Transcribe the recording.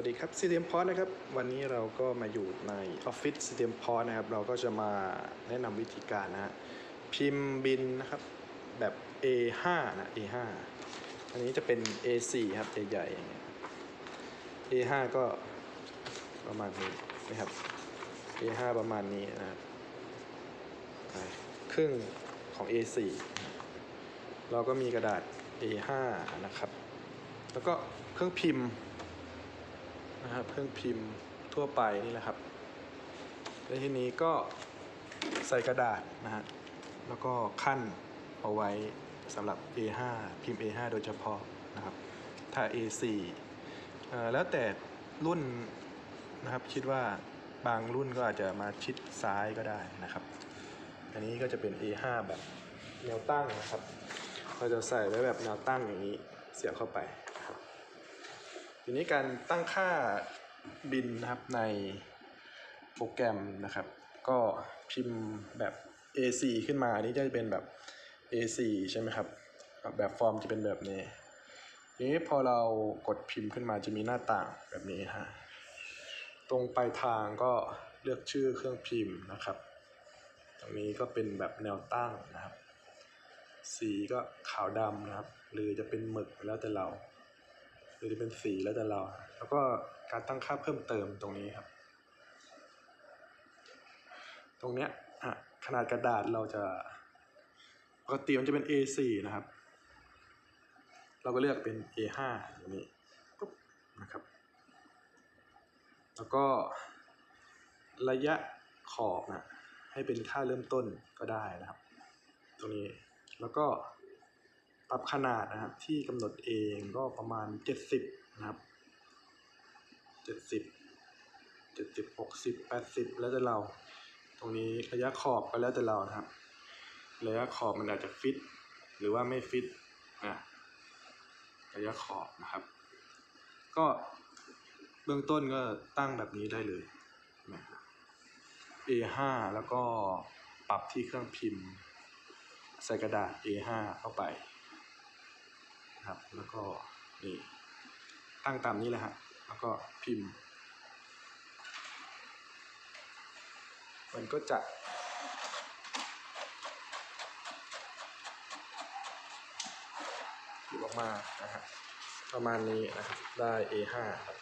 วัสดีครับ CDM p o d นะครับ วันนี้เราก็มาอยู่ในออฟฟิศ CDM p o d นะครับ เราก็จะมาแนะนำวิธีการนะฮะพิมพ์บินนะครับแบบ A5 นะ A5 อันนี้จะเป็น A4 ครับใหญ่ๆอย่างเงี้ย A5 ก็ประมาณนี้นะครับ A5 ประมาณนี้นะครับครึ่งของ A4 เราก็มีกระดาษ A5 นะครับ แล้วก็เครื่องพิมพ์ นะครับเครื่องพิมพ์ทั่วไปนี่แหละครับและทีนี้ก็ใส่กระดาษนะฮะแล้วก็ขั้นเอาไว้สำหรับ A5 พิมพ์ A5 โดยเฉพาะนะครับ ถ้า A4 แล้วแต่รุ่นนะครับคิดว่าบางรุ่นก็อาจจะมาชิดซ้ายก็ได้นะครับ อันนี้ก็จะเป็น A5 แบบแนวตั้งนะครับ เราจะใส่ไว้แบบแนวตั้งอย่างนี้เสียบเข้าไป ทีนี้การตั้งค่าบินนะครับในโปรแกรมนะครับ ก็พิมพ์แบบ A4 ขึ้นมาอันนี้จะเป็นแบบ A4 ใช่ไหมครับ แบบฟอร์มจะเป็นแบบนี้ทีนี้พอเรากดพิมพ์ขึ้นมาจะมีหน้าต่างแบบนี้ฮะตรงปลายทางก็เลือกชื่อเครื่องพิมพ์นะครับ ตรงนี้ก็เป็นแบบแนวตั้งนะครับ สีก็ขาวดำนะครับ หรือจะเป็นหมึกแล้วแต่เรา หรือจะเป็นสีแล้วแต่เรา แล้วก็การตั้งค่าเพิ่มเติมตรงนี้ครับ ตรงเนี้ยอะขนาดกระดาษเราจะปกติมันจะเป็น A4 นะครับ เราก็เลือกเป็น A5 อย่างนี้ปุ๊บนะครับ แล้วก็ระยะขอบนะให้เป็นค่าเริ่มต้นก็ได้นะครับ ตรงนี้แล้วก็ ปรับขนาดนะครับที่กำหนดเองก็ประมาณ 70 นะครับ 70 70 60 80 แล้วแต่เรา ตรงนี้ระยะขอบก็แล้วแต่เรานะครับระยะขอบมันอาจจะฟิต หรือว่าไม่ฟิตนะระยะขอบนะครับ ก็เบื้องต้นก็ตั้งแบบนี้ได้เลยนะ A5 แล้วก็ปรับที่เครื่องพิมพ์ ใส่กระดาษ A5 เข้าไป นะครับ แล้วก็นี่ตั้งตามนี้เลยฮะแล้วก็พิมพ์ มันก็จะหยิบออกมานะฮะประมาณนี้นะครับได้ A5 ครับ